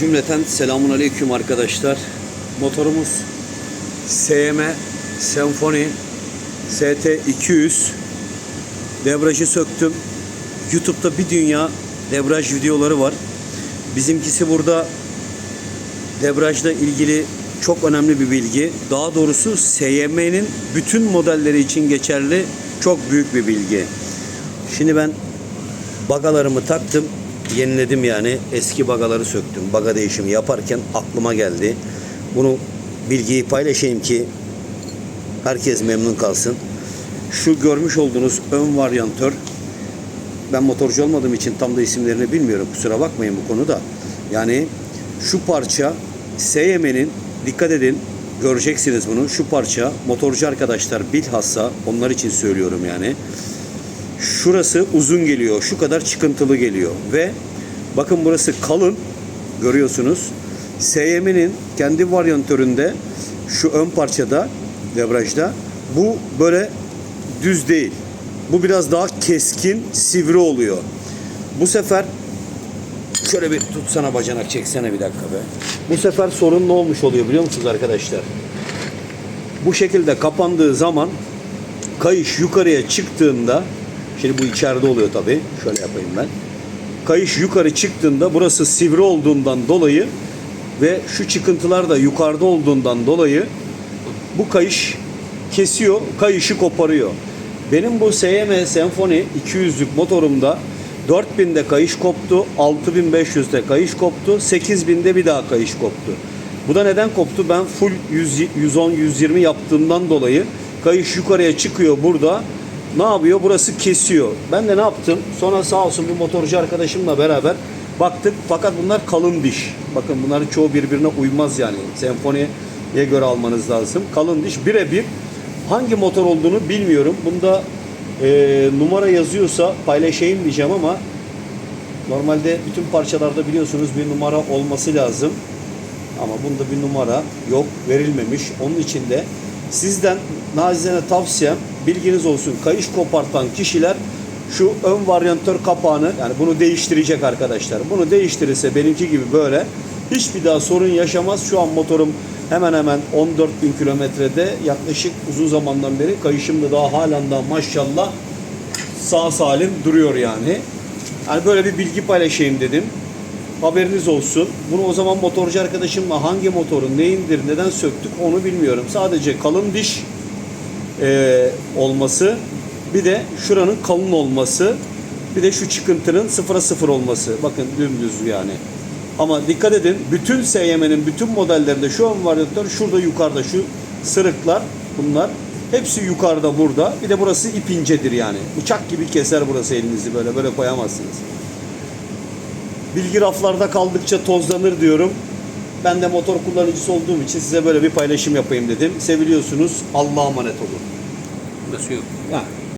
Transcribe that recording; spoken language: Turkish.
Cümleten selamun aleyküm arkadaşlar. Motorumuz SM Symphony ST 200 debrajı söktüm. YouTube'da bir dünya debraj videoları var. Bizimkisi burada debrajla ilgili çok önemli bir bilgi. Daha doğrusu SYM'nin bütün modelleri için geçerli çok büyük bir bilgi. Şimdi ben bagalarımı taktım. Yeniledim yani. Eski bagaları söktüm. Baga değişimi yaparken aklıma geldi. Bunu bilgiyi paylaşayım ki herkes memnun kalsın. Şu görmüş olduğunuz ön varyantör ben motorcu olmadığım için tam da isimlerini bilmiyorum. Kusura bakmayın bu konuda. Yani şu parça SYM'nin dikkat edin göreceksiniz bunu. Şu parça motorcu arkadaşlar bilhassa onlar için söylüyorum yani. Şurası uzun geliyor. Şu kadar çıkıntılı geliyor. Ve bakın burası kalın. Görüyorsunuz. SYM'nin kendi varyantöründe şu ön parçada debrajda bu böyle düz değil. Bu biraz daha keskin, sivri oluyor. Bu sefer şöyle bir tutsana bacanak çeksene bir dakika be. Bu sefer sorun ne olmuş oluyor biliyor musunuz arkadaşlar? Bu şekilde kapandığı zaman kayış yukarıya çıktığında şimdi bu içeride oluyor tabi şöyle yapayım ben kayış yukarı çıktığında burası sivri olduğundan dolayı ve şu çıkıntılar da yukarıda olduğundan dolayı bu kayış kesiyor kayışı koparıyor benim bu SYM Symphony 200'lük motorumda 4000'de kayış koptu 6500'de kayış koptu 8000'de bir daha kayış koptu bu da neden koptu? Ben full 110-120 yaptığımdan dolayı kayış yukarıya çıkıyor burada. Ne yapıyor? Burası kesiyor. Ben de ne yaptım? Sonra sağ olsun bu motorcu arkadaşımla beraber baktık. Fakat bunlar kalın diş. Bakın bunların çoğu birbirine uymaz yani. Senfoniye göre almanız lazım. Kalın diş birebir. Hangi motor olduğunu bilmiyorum. Bunda e, numara yazıyorsa paylaşayım diyeceğim ama normalde bütün parçalarda biliyorsunuz bir numara olması lazım. Ama bunda bir numara yok, verilmemiş. Onun için de sizden nazizane tavsiyem bilginiz olsun. Kayış kopartan kişiler şu ön varyantör kapağını yani bunu değiştirecek arkadaşlar. Bunu değiştirirse benimki gibi böyle hiçbir daha sorun yaşamaz. Şu an motorum hemen hemen 14 bin kilometrede yaklaşık uzun zamandan beri kayışım da daha halen daha maşallah sağ salim duruyor yani. Yani böyle bir bilgi paylaşayım dedim. Haberiniz olsun. Bunu o zaman motorcu arkadaşımla hangi motorun neyindir, neden söktük onu bilmiyorum. Sadece kalın diş e, olması, bir de şuranın kalın olması, bir de şu çıkıntının sıfıra sıfır olması. Bakın dümdüz yani. Ama dikkat edin bütün SYM'nin bütün modellerinde şu an varyantör şurada yukarıda şu sırıklar bunlar hepsi yukarıda burada. Bir de burası ip incedir yani. Bıçak gibi keser burası elinizi böyle böyle koyamazsınız. Bilgi raflarda kaldıkça tozlanır diyorum. Ben de motor kullanıcısı olduğum için size böyle bir paylaşım yapayım dedim. Seviliyorsunuz. Allah'a emanet olun. Burası yok. Ha,